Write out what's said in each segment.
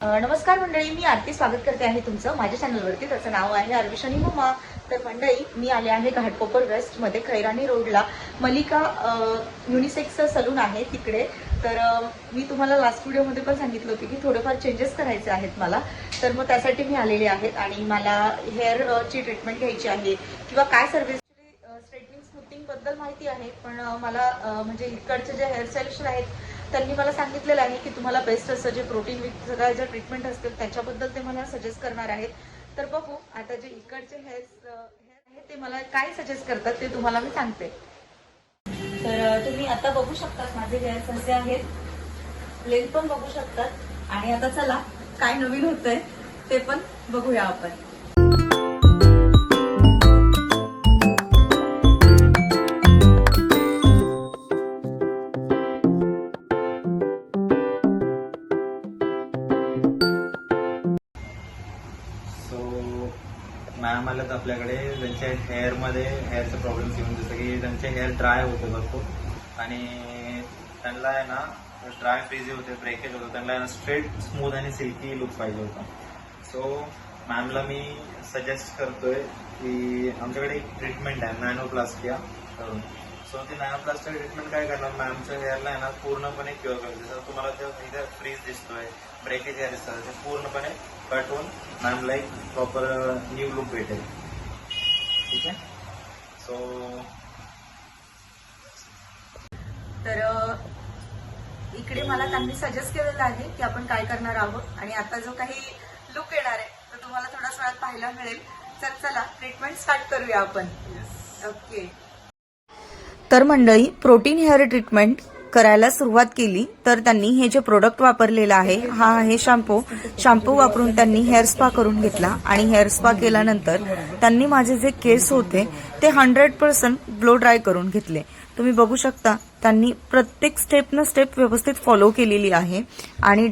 नमस्कार मंडळी मी आरती स्वागत करते आहे तुमचं माझ्या चॅनलवरती. त्याचं नाव आहे अर्विशनी मम्मा तर मंडळी मी आले आहे घाटकोपर वेस्टमध्ये खैरानी रोडला. मलिका युनिसेक्सचं युनिसेक्स सलून आहे तिकडे. तर मी तुम्हाला लास्ट व्हिडिओमध्ये पण सांगितलं होतं की थोडेफार चेंजेस करायचे आहेत मला. तर मग त्यासाठी मी आलेले आहेत आणि मला हेअरची ट्रीटमेंट घ्यायची आहे. किंवा काय सर्व्हिस स्ट्रेटनिंग स्मूथिंगबद्दल माहिती आहे. पण मला म्हणजे इकडचे जे हेअर स्टाईलिस्ट आहेत त्यांनी मला सांगितलेलं आहे की तुम्हाला बेस्ट असं जे प्रोटीन विथ सगळ्या ज्या ट्रीटमेंट असतील त्याच्याबद्दल ते मला सजेस्ट करणार आहेत. तर बघू आता जे इकडचे हेअर हेअर आहेत ते मला काय सजेस्ट करतात ते तुम्हाला मी सांगते. तर तुम्ही आता बघू शकतात माझे हेअर्स असे आहेत. लेंथ पण बघू शकतात. आणि आता चला काय नवीन होतंय ते पण बघूया आपण. आपल्याकडे त्यांच्या हेअरमध्ये हेअरचे प्रॉब्लेम्स येऊन जसं की त्यांचे हेअर ड्राय होते भरपूर. आणि त्यांना आहे ना ड्राय फ्रीजी होते ब्रेकेज होतं त्यांना आहे ना स्ट्रेट स्मूथ आणि सिल्की लुक पाहिजे होता. सो मॅमला मी सजेस्ट करतोय की आमच्याकडे एक ट्रीटमेंट आहे नॅनोप्लास्टिया करून सो ती नॅनोप्लास्टिया ट्रीटमेंट काय करणार? मॅमच्या हेअरला आहे ना पूर्णपणे क्युअर करते जसं तुम्हाला ते इथे फ्रीज दिसतोय ब्रेकेज हेअर दिसतात ते पूर्णपणे कट होऊन मॅमला एक प्रॉपर न्यू लुक भेटेल. ठीक आहे? सो तर इकडे मला त्यांनी सजेस्ट केलेलं आहे की आपण काय करणार आहोत. आणि आता जो काही लुक येणार आहे तो तुम्हाला थोड्याच वेळात पाहायला मिळेल. तर चला ट्रीटमेंट स्टार्ट करूया आपण. ओके तर मंडळी प्रोटीन हेअर ट्रीटमेंट करायला सुरुवात केली तर त्यांनी हे जे प्रोडक्ट वापरलेलं आहे हा आहे शॅम्पू शॅम्पू वापरून त्यांनी हेअर स्पा करून घेतला आणि हेअर स्पा केल्यानंतर त्यांनी माझे जे केस होते ते हंड्रेड पर्सेंट ब्लो ड्राय करून घेतले. तुम्ही बघू शकता त्यांनी प्रत्येक स्टेप न स्टेप व्यवस्थित फॉलो केलेली आहे आणि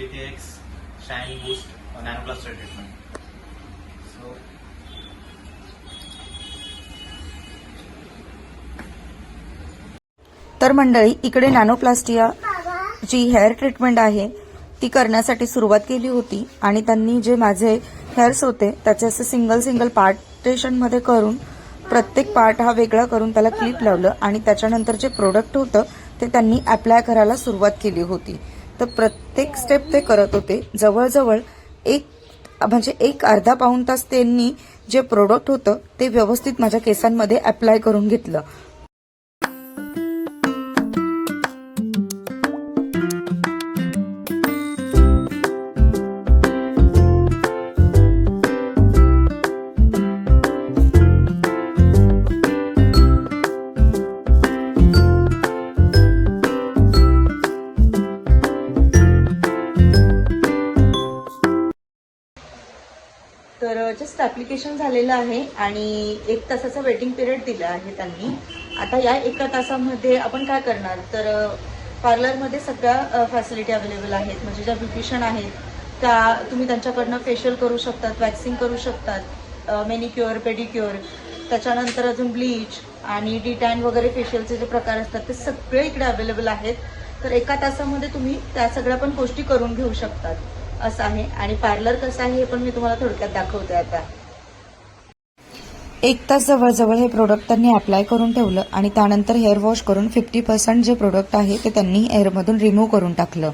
is H B T X shine boost तर मंडळी इकडे नॅनोप्लास्टिया जी हेअर ट्रीटमेंट आहे ती करण्यासाठी सुरुवात केली होती आणि त्यांनी जे माझे हेअर्स होते त्याचे असे सिंगल सिंगल पार्टेशनमध्ये करून प्रत्येक पार्ट हा वेगळा करून त्याला क्लिप लावलं आणि त्याच्यानंतर जे प्रोडक्ट होतं ते त्यांनी अप्लाय करायला सुरुवात केली होती. तर प्रत्येक स्टेप ते करत होते. जवळजवळ एक म्हणजे एक अर्धा पाऊण तास त्यांनी जे प्रोडक्ट होतं ते व्यवस्थित माझ्या केसांमध्ये अप्लाय करून घेतलं. तर ॲप्लिकेशन ऍप्लिकेशन झालेलं आहे आणि एक तासाचा वेटिंग पिरियड दिला आहे त्यांनी. आता या एका तासामध्ये आपण काय करणार? तर पार्लरमध्ये सगळ्या फॅसिलिटी अवेलेबल आहेत. म्हणजे ज्या ब्युटिशियन आहेत त्या तुम्ही त्यांच्याकडनं फेशियल करू शकतात वॅक्सिंग करू शकतात मेनिक्युअर पेडिक्युअर त्याच्यानंतर अजून ब्लीच आणि डी टॅन वगैरे फेशियलचे जे प्रकार असतात ते सगळे इकडे अवेलेबल आहेत. तर एका तासामध्ये तुम्ही त्या सगळ्या पण गोष्टी करून घेऊ शकतात. असं आहे. आणि पार्लर कसं आहे हे पण मी तुम्हाला थोडक्यात दाखवते आता. एक तास जवळजवळ हे प्रोडक्ट त्यांनी अप्लाय करून ठेवलं आणि त्यानंतर हेअर वॉश करून फिफ्टी पर्सेंट जे प्रोडक्ट आहे ते त्यांनी हेअरमधून रिमूव्ह करून टाकलं.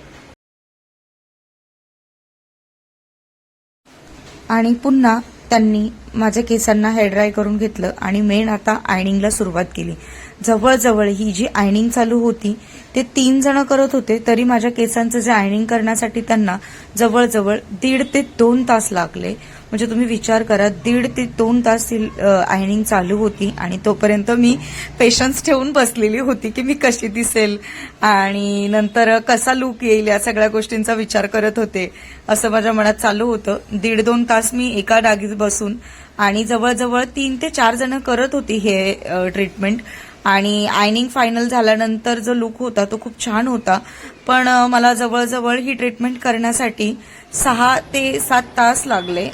आणि पुन्हा त्यांनी माझ्या केसांना हेअर ड्राय करून घेतलं आणि मेन आता आयनिंगला सुरुवात केली. जवळजवळ ही जी आयनिंग चालू होती ते तीन जण करत होते तरी माझ्या केसांचं जे आयनिंग करण्यासाठी त्यांना जवळजवळ दीड ते दोन तास लागले. म्हणजे तुम्ही विचार करा दीड ते दोन तास ती आयनिंग चालू होती आणि तोपर्यंत मी पेशन्स ठेवून बसलेली होती की मी कशी दिसेल आणि नंतर कसा लुक येईल या सगळ्या गोष्टींचा विचार करत होते. असं माझ्या मनात चालू होतं. दीड दोन तास मी एका डागीत बसून आणि जवळजवळ तीन ते चार जण करत होती हे ट्रीटमेंट आणि आयनिंग फायनल झाल्यानंतर जो लुक होता तो खूप छान होता. पण मला जवळजवळ ही ट्रीटमेंट करण्यासाठी सहा ते सात तास लागले.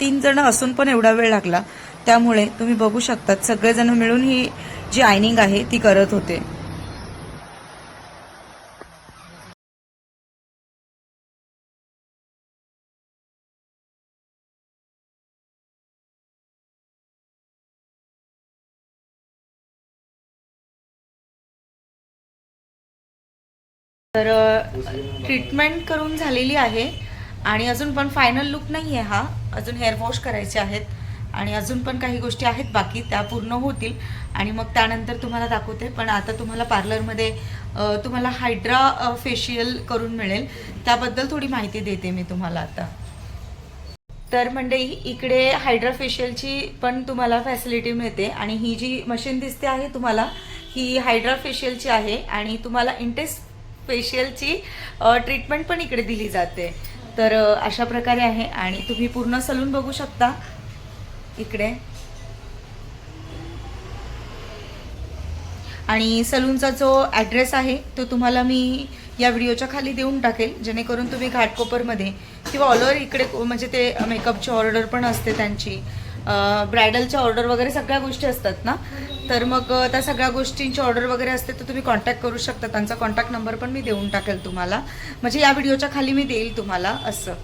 तीन जण असून पण एवढा वेळ लागला. त्यामुळे तुम्ही बघू शकतात सगळेजण मिळून ही जी आयनिंग आहे ती करत होते. तर ट्रीटमेंट करून झालेली आहे. आणि अजून पण फायनल लुक नाही आहे हा. अजून हेअर वॉश करायचे आहेत. आणि अजून पण काही गोष्टी आहेत बाकी त्या पूर्ण होतील. आणि मग त्यानंतर तुम्हाला दाखवते. पण आता तुम्हाला पार्लरमध्ये तुम्हाला हायड्रा फेशियल करून मिळेल. त्याबद्दल थोडी माहिती देते मी तुम्हाला आता. तर म्हणजे इकडे हायड्रा फेशियलची पण तुम्हाला फॅसिलिटी मिळते. आणि ही जी मशीन दिसते आहे तुम्हाला ही हायड्रा फेशियलची आहे. आणि तुम्हाला इंटेस्ट फेशियलची ट्रीटमेंट पण इकडे दिली जाते. तर अशा प्रकारे आहे आणि तुम्ही पूर्ण सलून बघू शकता. इकडे. आणि सलूनचा जो ॲड्रेस आहे तो तुम्हाला मी या व्हिडिओच्या खाली देऊन टाकेल. जेणेकरून तुम्ही घाटकोपरमध्ये किंवा ऑल ओव्हर इकडे म्हणजे ते मेकअपची ऑर्डर पण असते त्यांची. ब्रायडलच्या ऑर्डर वगैरे सगळ्या गोष्टी असतात ना? तर मग त्या सगळ्या गोष्टींची ऑर्डर वगैरे असते तर तुम्ही कॉन्टॅक्ट करू शकता. त्यांचा कॉन्टॅक्ट नंबर पण मी देऊन टाकेल तुम्हाला. म्हणजे या व्हिडिओच्या खाली मी देईल तुम्हाला असं.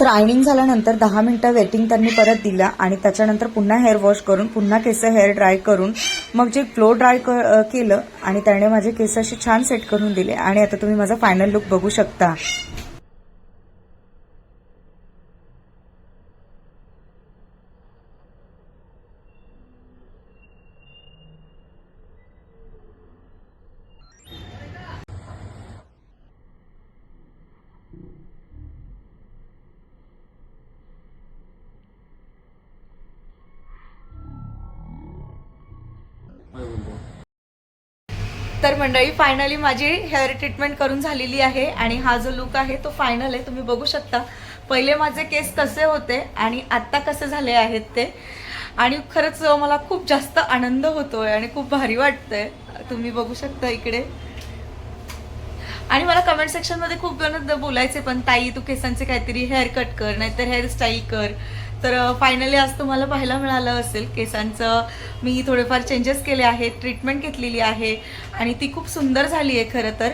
तर आयनिंग झाल्यानंतर दहा मिनिटं वेटिंग त्यांनी परत दिला आणि त्याच्यानंतर पुन्हा हेअर वॉश करून पुन्हा केस हेअर ड्राय करून मग जे फ्लो ड्राय केलं आणि त्याने माझे केस असे छान सेट करून दिले. आणि आता तुम्ही माझा फायनल लुक बघू शकता. तर मंडळी फायनली माझी हेअर ट्रीटमेंट करून झालेली आहे आणि हा जो लुक आहे तो फायनल आहे. तुम्ही बघू शकता. पहिले माझे केस कसे होते आणि आत्ता कसे झाले आहेत ते. आणि खरंच मला खूप जास्त आनंद होतोय आणि खूप भारी वाटतंय. तुम्ही बघू शकता इकडे. आणि मला कमेंट सेक्शनमध्ये खूप जण बोलायचे पण ताई तू केसांचे काहीतरी हेअर कट कर नाहीतर हेअर स्टाईल कर. तर फायनली आज तुम्हाला पाहायला मिळालं असेल केसांचं. मी थोडेफार चेंजेस केले आहेत ट्रीटमेंट घेतलेली आहे आणि ती खूप सुंदर झाली आहे खरं तर.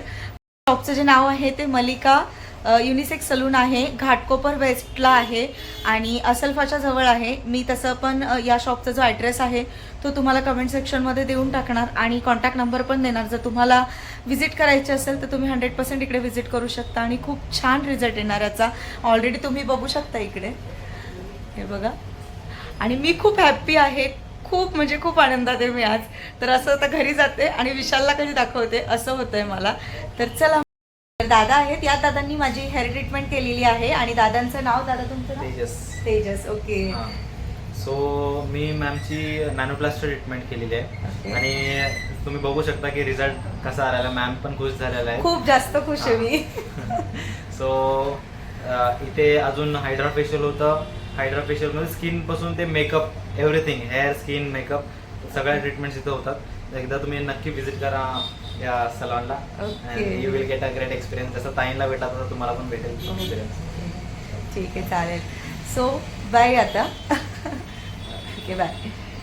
शॉपचं जे नाव आहे ते मलिका युनिसेक्स सलून आहे घाटकोपर वेस्टला आहे आणि असल्फाच्या जवळ आहे. मी तसं पण या शॉपचा जो ॲड्रेस आहे तो तुम्हाला कमेंट सेक्शनमध्ये देऊन टाकणार आणि कॉन्टॅक्ट नंबर पण देणार. जर तुम्हाला व्हिजिट करायची असेल तर तुम्ही हंड्रेड पर्सेंट इकडे व्हिजिट करू शकता आणि खूप छान रिझल्ट येणार याचा. ऑलरेडी तुम्ही बघू शकता इकडे. हे बघा. आणि मी खूप हॅप्पी आहे. खूप म्हणजे खूप आनंदात आहे मी आज. तर असं आता घरी जाते आणि विशालला कधी दाखवते असं होतंय मला. तर चला दादा आहेत. या दादांनी माझी हेअर ट्रीटमेंट केलेली आहे आणि दादांचं नाव दादा तुमचं नाव? तेजस. तेजस ओके सो मी मॅमची नॅनोप्लास्टर ट्रीटमेंट केलेली आहे. Okay. आणि तुम्ही बघू शकता की रिझल्ट कसा आलेला. मॅम पण खुश झालेला आहे. खूप जास्त खुश आहे मी. सो इथे अजून हायड्रा फेशियल होतं. हायड्रा फेशियलमध्ये स्किनपासून ते makeup everything hair skin makeup सगळ्या ट्रीटमेंट्स इथं होतात. एकदा तुम्ही नक्की व्हिजिट करा या सलॉनला. You will get a great experience जसं ताईंला भेटा तसं तुम्हाला पण भेटेल. एक्सपिरियन्स ठीक आहे चालेल. सो बाय आता. ठीक आहे बाय